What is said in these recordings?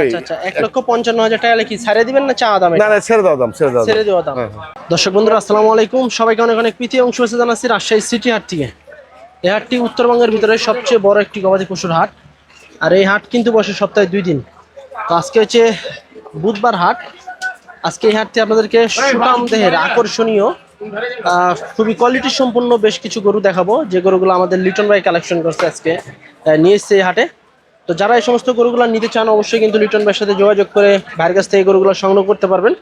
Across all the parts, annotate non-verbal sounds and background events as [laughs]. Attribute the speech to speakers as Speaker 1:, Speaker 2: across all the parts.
Speaker 1: আচ্ছা আচ্ছা লক্ষ পঞ্চান্ন হাজার টাকা কি ছাড়ে দিবেন না চা দামে?
Speaker 2: না না ছেড়ে দাও দাম ছেড়ে দাও
Speaker 1: ছেড়ে দেওয়া দাম।
Speaker 2: হ্যাঁ,
Speaker 1: দর্শক বন্ধুরা আসসালামু আলাইকুম। সবাইকে অনেক অনেক প্রীতি এবং শুভেচ্ছা জানাচ্ছি রাজশাহী সিটি হাট থেকে। এই হাটটি উত্তরবঙ্গের ভিতরে সবচেয়ে বড় একটি গবাদি পশুর হাট। আর এই হাট কিন্তু বসে সপ্তাহে দুই দিন। তো আজকে হচ্ছে বুধবার হাট। আজকে এই হাটটি আপনাদেরকে সুটাম দেহের আকর্ষণীয় আহ, খুবই কোয়ালিটি সম্পন্ন বেশ কিছু গরু দেখাবো। যে গরুগুলো আমাদের লিটন ভাই কালেকশন করছে আজকে নিয়ে এসছে এই হাটে। তো যারা এই সমস্ত গরুগুলো নিতে চান অবশ্যই কিন্তু লিটন ভাইয়ের সাথে যোগাযোগ করে ভাইয়ের কাছ থেকে গরুগুলো সংগ্রহ করতে পারবেন।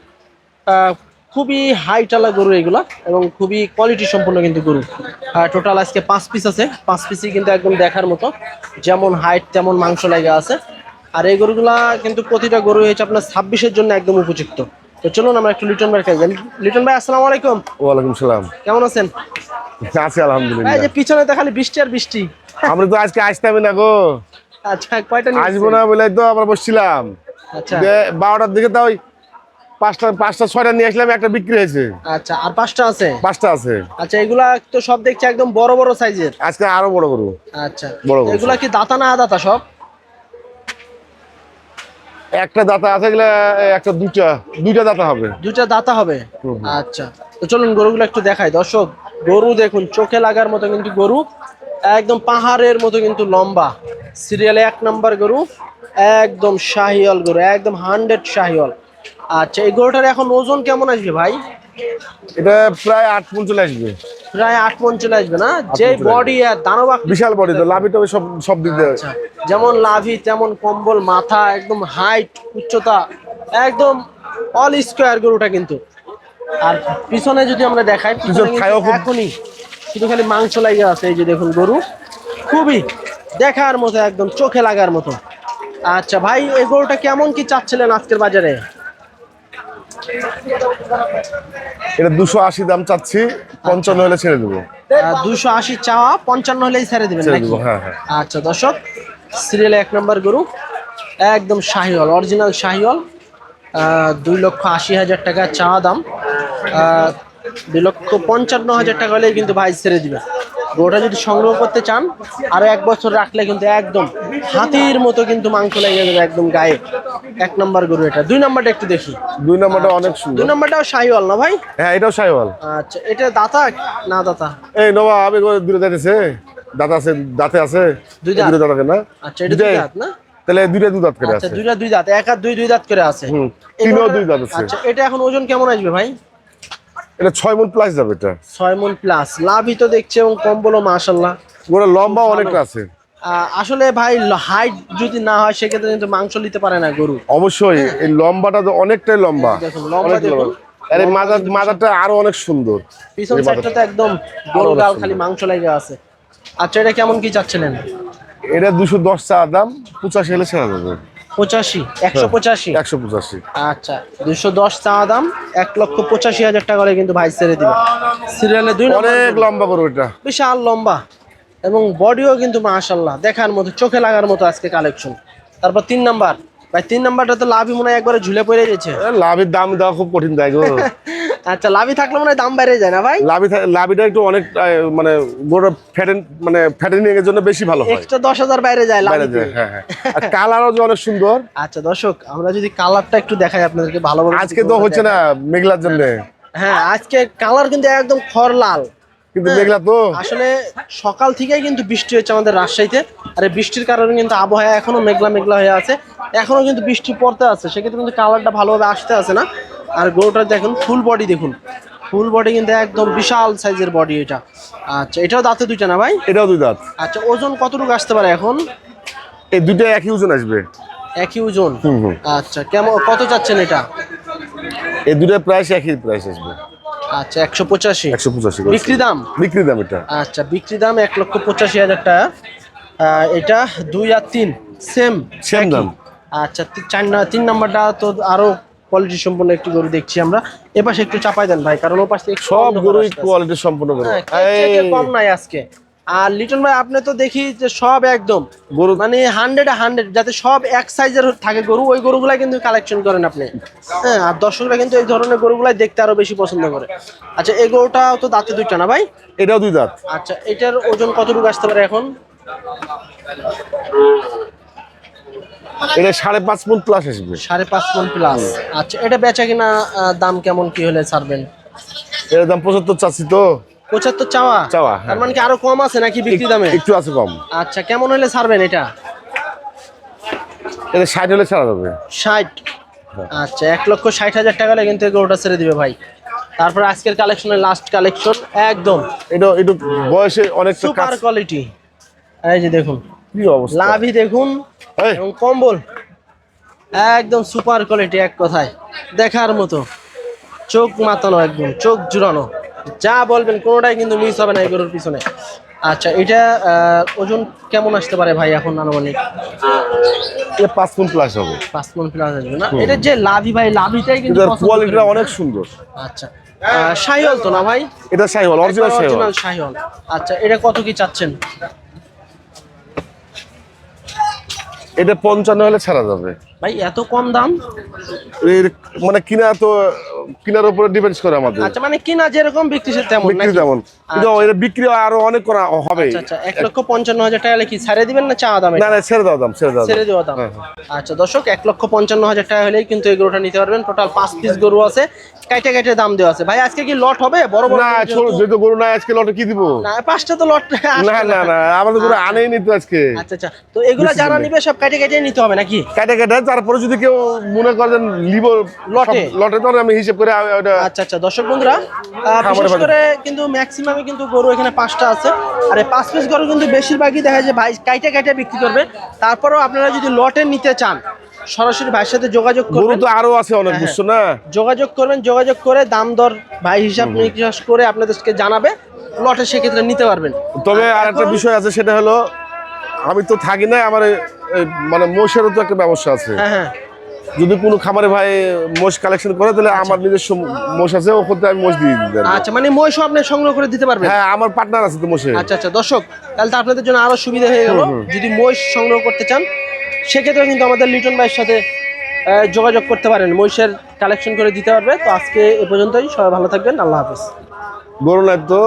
Speaker 1: খুবই হাইটালা গরু এগুলা এবং খুবই কোয়ালিটি সম্পন্ন কিন্তু গরু। টোটাল আজকে পাঁচ পিস আছে। পাঁচ পিসই কিন্তু একদম দেখার মতো। যেমন হাইট তেমন মাংস লাগা আছে। আর এই গরুগুলা কিন্তু প্রতিটা গরু হয়েছে আপনার ছাব্বিশের জন্য একদম উপযুক্ত। তো চলুন আমরা একটু লিটন ভাইয়ের কাছে। লিটন ভাই আসসালামু আলাইকুম।
Speaker 2: ওয়ালাইকুম সালাম।
Speaker 1: কেমন আছেন?
Speaker 2: আছি আলহামদুলিল্লাহ।
Speaker 1: এই যে পিছনে তো খালি বৃষ্টি আর বৃষ্টি।
Speaker 2: আমরা তো আজকে আসতামই না গো।
Speaker 1: আচ্ছা কয়টা
Speaker 2: আসব না বলে তো আমরা বসছিলাম।
Speaker 1: আচ্ছা।
Speaker 2: বারোটার দিকে তো ওই পাঁচটা পাঁচটা ছয়টা নিয়ে আসলাম একটা বিক্রি হয়েছে।
Speaker 1: আচ্ছা আর পাঁচটা আছে?
Speaker 2: পাঁচটা আছে।
Speaker 1: আচ্ছা এগুলা তো সব দেখছি একদম বড় বড় সাইজের।
Speaker 2: আজকে আরও বড়
Speaker 1: আচ্ছা।
Speaker 2: বড় বড়
Speaker 1: এগুলা কি দাতা না আদাতা সব?
Speaker 2: একটা দাতা আছে গেলে একটা দুইটা দুইটা দাতা হবে।
Speaker 1: দুইটা দাতা হবে? আচ্ছা। তো চলুন গরুগুলো একটু দেখাই। দর্শক গরু দেখুন চোখে লাগার মতো কিন্তু গরু একদম পাহাড়ের মতো কিন্তু লম্বা। সিরিয়ালে এক নাম্বার গরু একদম শাহিওয়াল গরু একদম হান্ড্রেড শাহিওয়াল। আচ্ছা এই গরুটার এখন ওজন কেমন আসবে ভাই?
Speaker 2: এটা প্রায় আট মন চলে আসবে।
Speaker 1: প্রায় আট মন চলে আসবে না? যে বডি আর দানবাক
Speaker 2: বিশাল বডি তো লাভিটা ওই সব সব দিক দিয়ে।
Speaker 1: আচ্ছা যেমন লাভি তেমন কম্বল মাথা একদম হাইট উচ্চতা একদম অল স্কোয়ার গরুটা কিন্তু। আর পিছনে যদি আমরা দেখাই পিছনে এখনই শুধু খালি মাংস লাগে আছে এই যে দেখুন গরু। খুবই দেখার মতো একদম চোখে লাগার মতো। আচ্ছা ভাই এই গরুটা কেমন কি চাচ্ছিলেন আজকের বাজারে?
Speaker 2: এটা দুশো আশি দাম চাচ্ছি পঞ্চান্ন হলে ছেড়ে দেবো।
Speaker 1: দুশো আশি চাওয়া পঞ্চান্ন হলেই ছেড়ে দেবেন
Speaker 2: হ্যাঁ হ্যাঁ।
Speaker 1: আচ্ছা দর্শক সিরিয়ালে এক নম্বর গরু একদম শাহিওয়াল অরিজিনাল শাহিওয়াল। দুই লক্ষ আশি হাজার টাকা চা দাম। আহ, দুই লক্ষ পঞ্চান্ন হাজার টাকা হলেই কিন্তু ভাই ছেড়ে দিবে গরুটা যদি সংগ্রহ করতে চান আরও এক বছর রাখলে কিন্তু একদম হাতির মতো কিন্তু মাংস লেগে যাবে একদম গায়ে। এক নম্বর গরু এটা। দুই নম্বরটা একটু দেখি।
Speaker 2: দুই নম্বরটা অনেক সুন্দর।
Speaker 1: দুই নম্বরটাও শাহিওয়াল না ভাই?
Speaker 2: হ্যাঁ এটাও সাইওয়াল
Speaker 1: আচ্ছা এটা দাতা না দাতা?
Speaker 2: এই নবা আমি দূরে দাঁড়িয়েছে দাঁত আছে। দাঁতে আছে
Speaker 1: দুই দাঁত?
Speaker 2: দুটো দাঁত? না?
Speaker 1: আচ্ছা এটা দুই? দাঁত না?
Speaker 2: তাহলে দুইটা দুই দাঁত করে আছে
Speaker 1: আচ্ছা
Speaker 2: আছে।
Speaker 1: দুইটা দুই দাঁত এক আর দুই দুই দাঁত করে আছে।
Speaker 2: হুম, তিনও দুই দাঁত আছে।
Speaker 1: আচ্ছা এটা এখন ওজন কেমন আসবে ভাই?
Speaker 2: এটা ছয় মন প্লাস যাবে এটা।
Speaker 1: ছয় মন প্লাস লাভই তো দেখছে এবং কম্বলও মাশাল্লাহ
Speaker 2: ওরা লম্বা অনেকটা আছে।
Speaker 1: আসলে ভাই হাইট যদি না হয় সেক্ষেত্রে কিন্তু মাংস নিতে পারে না গরু।
Speaker 2: অবশ্যই এই লম্বাটা তো অনেকটাই লম্বা।
Speaker 1: দেখুন। লম্বা।
Speaker 2: মাজার মাজারটা আরও অনেক সুন্দর।
Speaker 1: পিছন সাইডটা তো একদম গোল
Speaker 2: অনেক
Speaker 1: গাল খালি মাংস লেগে আছে। আচ্ছা এটা কেমন কি চাচ্ছিলেন?
Speaker 2: এটা দুশো দশ চা দাম পঁচাশি হলে ছেড়ে দেবে।
Speaker 1: পঁচাশি একশো পঁচাশি।
Speaker 2: একশো পঁচাশি।
Speaker 1: আচ্ছা দুশো দশ চা দাম এক লক্ষ পঁচাশি হাজার টাকা করে কিন্তু ভাই ছেড়ে দিবে। সিরিয়ালে দুই
Speaker 2: অনেক। লম্বা করো এটা।
Speaker 1: বিশাল লম্বা। এবং বডিও কিন্তু মাশাল্লাহ দেখার মতো চোখে লাগার মতো আজকে কালেকশন তারপর তিন নাম্বার। ভাই তিন নাম্বারটা তো লাভই মনে হয় একবারে ঝুলে পড়ে গেছে।
Speaker 2: লাভের দাম দেওয়া খুব কঠিন দেয় গো। [laughs]
Speaker 1: আচ্ছা লাভই থাকলে মনে হয় দাম বেড়ে যায় না ভাই?
Speaker 2: লাভি লাভিটা একটু অনেক মানে গোটা ফ্যাটেন মানে ফ্যাটেনিং এর জন্য বেশি ভালো হয়।
Speaker 1: এক্সট্রা বাইরে যায় লাভি
Speaker 2: হ্যাঁ হ্যাঁ। আর কালারও যে অনেক সুন্দর।
Speaker 1: আচ্ছা দর্শক আমরা যদি কালারটা একটু দেখাই আপনাদেরকে
Speaker 2: আজকে তো হচ্ছে না মেঘলার জন্য।
Speaker 1: হ্যাঁ আজকে কালার কিন্তু একদম খর লাল।
Speaker 2: কিন্তু মেঘলা তো।
Speaker 1: আসলে সকাল থেকেই কিন্তু বৃষ্টি হচ্ছে আমাদের রাজশাহীতে। আর বৃষ্টির কারণে কিন্তু আবহাওয়া এখনও মেঘলা মেঘলা হয়ে আছে। এখনও কিন্তু বৃষ্টি পড়তে আছে সেক্ষেত্রে কিন্তু কালারটা ভালোভাবে আসতে আছে না। আর গরুটা দেখুন ফুল বডি দেখুন। ফুল বডি কিন্তু একদম বিশাল সাইজের বডি এটা। আচ্ছা এটাও দাঁতে দুইটা না ভাই?
Speaker 2: এটাও দুই দাঁত।
Speaker 1: আচ্ছা ওজন কতটুকু আসতে পারে এখন?
Speaker 2: এই দুইটা একই ওজন আসবে।
Speaker 1: একই ওজন। আচ্ছা কেমন কত চাচ্ছেন এটা?
Speaker 2: এই দুইটা প্রাইস একই প্রাইস আসবে।
Speaker 1: আচ্ছা একশো পঁচাশি।
Speaker 2: একশো পঁচাশি
Speaker 1: বিক্রি দাম?
Speaker 2: বিক্রি দাম এটা।
Speaker 1: আচ্ছা বিক্রি দাম এক লক্ষ পঁচাশি হাজার টাকা। এটা দুই আর তিন সেম
Speaker 2: Same দাম।
Speaker 1: আচ্ছা চার তিন নাম্বারটা তো আরও কোয়ালিটি সম্পন্ন একটি গরু দেখছি আমরা। এপাশে একটু চাপাই দেন ভাই কারণ ও পাশ থেকে
Speaker 2: সব গরুই কোয়ালিটি সম্পূর্ণ গরু।
Speaker 1: হ্যাঁ, কম নাই আজকে। আর লিটন ভাই আপনি তো দেখি যে সব একদম।
Speaker 2: গরু
Speaker 1: মানে হান্ড্রেড হান্ড্রেড যাতে সব এক সাইজের থাকে গরু ওই গরুগুলাই কিন্তু কালেকশন করেন আপনি। হ্যাঁ আর দর্শকরা কিন্তু এই ধরনের গরুগুলাই দেখতে আরও বেশি পছন্দ করে। আচ্ছা এই গরুটা তো দাঁতে দুইটা না ভাই?
Speaker 2: এটাও দুই দাঁত।
Speaker 1: আচ্ছা এটার ওজন কতটুকু আসতে পারে এখন?
Speaker 2: এটা সাড়ে পাঁচ মন প্লাস আসবে।
Speaker 1: সাড়ে পাঁচ মন প্লাস আচ্ছা এটা বেচা কিনা দাম কেমন কি হলে ছাড়বেন?
Speaker 2: এর দাম পঁচাত্তর চাচ্ছি তো।
Speaker 1: পঁচাত্তর চাওয়া?
Speaker 2: চাওয়া, হ্যাঁ।
Speaker 1: তার মানে কি আরও কম আছে নাকি বিক্রি দামে?
Speaker 2: একটু আছে কম।
Speaker 1: আচ্ছা কেমন হলে ছাড়বেন এটা?
Speaker 2: এটা ষাট হলে ছাড়া যাবে।
Speaker 1: ষাট? আচ্ছা এক লক্ষ ষাট হাজার টাকা হলে কিন্তু গরুটা ছেড়ে দিবে ভাই। তারপর আজকের কালেকশনের লাস্ট কালেকশন একদম।
Speaker 2: এটা একটু বয়সে অনেকটা
Speaker 1: সুপার কোয়ালিটি এই যে দেখুন।
Speaker 2: কি অবস্থা?
Speaker 1: লাভই দেখুন এবং কম্বল। একদম সুপার কোয়ালিটি এক কথায় দেখার মতো। চোখ মাতানো একদম চোখ জুড়ানো। যা বলবেন কোনোটাই কিন্তু মিস হবে না এই গরুর পিছনে। আচ্ছা এটা ওজন কেমন আসতে পারে ভাই এখন আনুমানিক?
Speaker 2: এটা পাঁচ মন প্লাস হবে।
Speaker 1: পাঁচ মন প্লাস আসবে না? এটা যে লাভি ভাই লাভিটাই কিন্তু
Speaker 2: কোয়ালিটিটা অনেক সুন্দর।
Speaker 1: আচ্ছা। আহ, শাহিওয়াল তো না ভাই?
Speaker 2: এটা সাইহল অরিজিনাল
Speaker 1: শাহিওয়াল। আচ্ছা এটা কত কি চাচ্ছেন?
Speaker 2: এটা পঞ্চান্ন হলে ছাড়া যাবে।
Speaker 1: ভাই এত কম দাম?
Speaker 2: এর মানে কিনা তো কিনার উপরে ডিপেন্ড করে আমাদের।
Speaker 1: আচ্ছা মানে কিনা যেরকম বিক্রি সে তেমন
Speaker 2: বিক্রি কিন্তু এটা বিক্রি আরও অনেক করা হবে।
Speaker 1: আচ্ছা আচ্ছা এক লক্ষ পঞ্চান্ন হাজার টাকা হলে কি ছাড়ে দিবেন না চা দাম?
Speaker 2: না না ছেড়ে দাও দাম ছেড়ে দাও
Speaker 1: ছেড়ে দেওয়া দাম।
Speaker 2: হ্যাঁ,
Speaker 1: আচ্ছা দর্শক এক লক্ষ পঞ্চান্ন হাজার টাকা হলেই কিন্তু এই গরুটা নিতে পারবেন। টোটাল পাঁচ পিস গরু আছে। কাইটে কাইটে দাম দেওয়া আছে। ভাই আজকে কি লট হবে? বড় বড়
Speaker 2: না
Speaker 1: যেহেতু-
Speaker 2: যেহেতু গরু না আজকে লটে কি দিব?
Speaker 1: না পাঁচটা তো লট
Speaker 2: না না না আমাদের গরু আনেই নিত আজকে।
Speaker 1: আচ্ছা আচ্ছা। তো এগুলা যারা নিবে সব কাইটে কাইটে নিতে হবে নাকি?
Speaker 2: কাটে কাটে তারপরে যদি কেউ মনে করেন লিব
Speaker 1: লটে?
Speaker 2: লটে তো আমি হিসেব করে
Speaker 1: আচ্ছা আচ্ছা দর্শক বন্ধুরা বিশেষ করে কিন্তু ম্যাক্সিমামে কিন্তু গরু এখানে পাঁচটা আছে। আর এই পাঁচ পিস গরু কিন্তু বেশিরভাগই দেখা যায় ভাই কাইটে কাইটে বিক্রি করবে। তারপরেও আপনারা যদি লটে নিতে চান সরাসরি ভাইয়ের সাথে যোগাযোগ
Speaker 2: গরু
Speaker 1: করবেন
Speaker 2: তো আরও আছে অনেক
Speaker 1: হ্যাঁ,
Speaker 2: বুঝছ না?
Speaker 1: যোগাযোগ করবেন যোগাযোগ করে দাম দর ভাই হিসাব নিকাশ করে আপনাদেরকে জানাবে। লটে সেক্ষেত্রে নিতে পারবেন।
Speaker 2: তবে আর একটা বিষয় আছে সেটা হলো আমি তো থাকি না আমার মানে মোষেরও তো একটা ব্যবসা আছে।
Speaker 1: হ্যাঁ হ্যাঁ।
Speaker 2: যদি কোনো খামারে ভাই মোষ কালেকশন করে তাহলে আমার নিজস্ব মোষ আছে ওখান আমি মোষ দিয়ে দিতে
Speaker 1: আচ্ছা মানে মহিষও আপনি সংগ্রহ করে দিতে পারবেন?
Speaker 2: হ্যাঁ আমার পার্টনার আছে তো মোষে।
Speaker 1: আচ্ছা আচ্ছা দর্শক তাহলে তো আপনাদের জন্য আরও সুবিধা হয়ে গেল। যদি মহিষ সংগ্রহ করতে চান সেক্ষেত্রে কিন্তু আমাদের লিটন ভাইয়ের সাথে যোগাযোগ করতে পারেন। মহিষের কালেকশন করে দিতে পারবে। তো আজকে এ পর্যন্তই। সবাই ভালো থাকবেন। আল্লাহ হাফিজ।
Speaker 2: গরু নাই তো।